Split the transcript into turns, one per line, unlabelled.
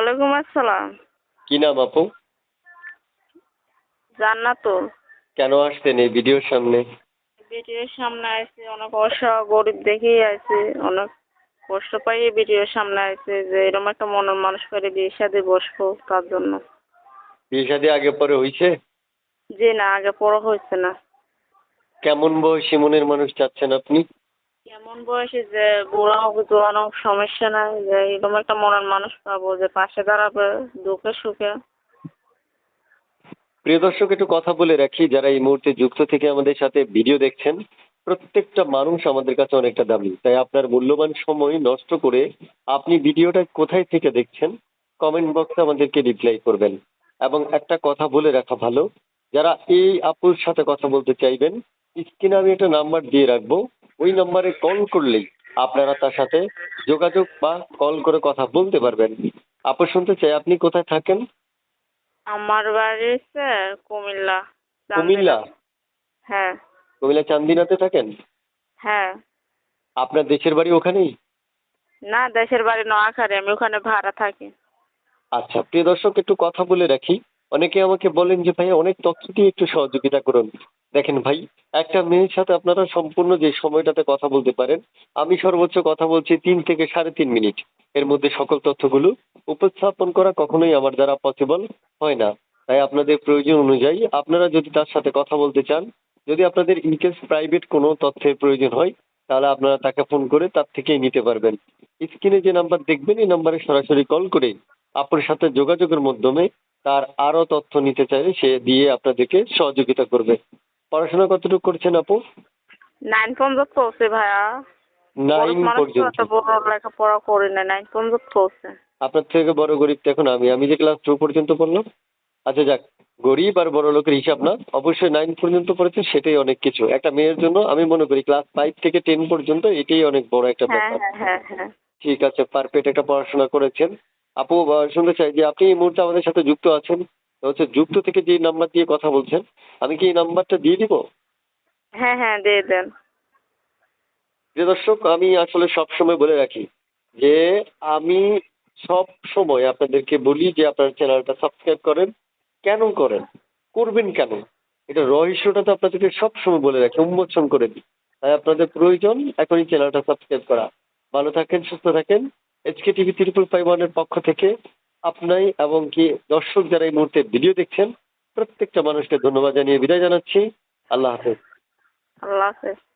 ওয়ালাইকুম আসসালাম।
কি নাম আপু?
জান্নাতুল।
কেন আসতেন এই ভিডিওর সামনে?
ভিডিওর সামনে আসছে অনেক অসহায় গরিব দেখেই আছে অনেক কষ্ট পাই ভিডিওর সামনে আসছে যে এরকম একটা মনের মানুষ করে বিয়ে সাথে বসবো তার জন্য।
বিয়ে শাদী আগে পরে হয়েছে
যে না আগে পড়া হয়েছে না।
কেমন বয়সী মনের মানুষ চাচ্ছেন আপনি?
কেমন বয়সে যে বুড়া হোক জোয়ান সমস্যা নাই, যে এরকম একটা মনের মানুষ পাবো যে পাশে দাঁড়াবে, দুঃখে সুখে।
প্রিয় দর্শক, একটু কথা বলে রাখি, যারা এই মুহূর্তে যুক্ত থেকে আমাদের সাথে ভিডিও দেখছেন, প্রত্যেকটা মানুষ আমাদের কাছে অনেকটা দামি। তাই আপনার মূল্যবান সময় নষ্ট করে আপনি ভিডিওটা কোথায় থেকে দেখছেন কমেন্ট বক্সে আমাদেরকে রিপ্লাই করবেন। এবং একটা কথা বলে রাখা ভালো, যারা এই আপুর সাথে কথা বলতে চাইবেন স্ক্রিনে আমি একটা নাম্বার দিয়ে রাখব ওই নাম্বারে কল করলেই আপনারা তার সাথে যোগাযোগ বা কল করে কথা বলতে পারবেন। আপু শুনতে চাই আপনি কোথায় থাকেন?
আমার বাড়ি স্যার কুমিল্লা
কুমিল্লা?
হ্যাঁ।
কুমিল্লা চান্দিনাতে থাকেন?
হ্যাঁ।
আপনার দেশের বাড়ি ওখানেই?
না দেশের বাড়ি নোয়াখালী আমি ওখানে ভাড়া থাকি।
আচ্ছা প্রিয় দর্শক একটু কথা বলে রাখি। অনেকে আমাকে বলেন যে ভাই অনেক তথ্য দিয়ে একটু সহযোগিতা করুন। দেখেন ভাই, একটা মেয়ের সাথে আপনারা সম্পূর্ণ যে সময়টাতে কথা বলতে পারেন, আমি সর্বোচ্চ কথা বলছি তিন থেকে সাড়ে তিন মিনিট। এর মধ্যে সকল তথ্যগুলো উপস্থাপন করা কখনোই আমার দ্বারা পসিবল হয় না। তাই আপনাদের প্রয়োজন অনুযায়ী আপনারা যদি তার সাথে কথা বলতে চান, যদি আপনাদের ইনকেস প্রাইভেট কোনো তথ্যের প্রয়োজন হয়, তাহলে আপনারা তাকে ফোন করে তার থেকেই নিতে পারবেন। স্ক্রিনে যে নাম্বার দেখবেন, এই নাম্বারে সরাসরি কল করে আপনার সাথে যোগাযোগের মাধ্যমে তার আরও তথ্য নিতে চাইলে সে দিয়ে আপনাদেরকে সহযোগিতা করবে। পড়াশোনা কতটুকু করছেন আপু?
নাইন পর্যন্ত পৌঁছে ভাইয়া।
নাইন পর্যন্ত।
লেখাপড়া করি না নাইন পর্যন্ত পৌঁছে
আপনার থেকে বড় গরিব এখন আমি। আমি যে ক্লাস টু পর্যন্ত পড়লাম আচ্ছা যাক গরিব আর বড় লোকের হিসাব না। অবশ্যই নাইন পর্যন্ত পড়েছে সেটাই অনেক কিছু। একটা মেয়ের জন্য আমি মনে করি ক্লাস ফাইভ থেকে টেন পর্যন্ত এটাই অনেক বড় একটা
হ্যাঁ
ব্যাপার।
হ্যাঁ হ্যাঁ হ্যাঁ।
ঠিক আছে পারফেক্ট একটা পড়াশোনা করেছেন। আপু শুনতে চাই যে আপনি এই মুহূর্তে আমাদের সাথে যুক্ত আছেন। হচ্ছে যুক্ত থেকে যে নাম্বার দিয়ে কথা বলছেন আমি কি এই নাম্বারটা দিয়ে দিব?
হ্যাঁ হ্যাঁ দিয়ে দেন।
যে দর্শক আমি আসলে সব সময় বলে রাখি যে আমি সব সময় আপনাদেরকে বলি যে আপনার চ্যানেলটা সাবস্ক্রাইব করেন। কেন করেন? করবেন কেন? এটা রহস্যটা তো আপনাদেরকে সব সময় বলে রাখি উন্মোচন করে দিই। তাই আপনাদের প্রয়োজন এখনই চ্যানেলটা সাবস্ক্রাইব করা। ভালো থাকেন সুস্থ থাকেন। এইচকে টিভি ত্রিপুল ফাইভ পক্ষ থেকে আপনাই এবং কি দর্শক যারা এই মুহূর্তে ভিডিও দেখছেন, প্রত্যেকটা মানুষকে ধন্যবাদ জানিয়ে বিদায় জানাচ্ছি। আল্লাহ হাফেজ।
আল্লাহ হাফেজ।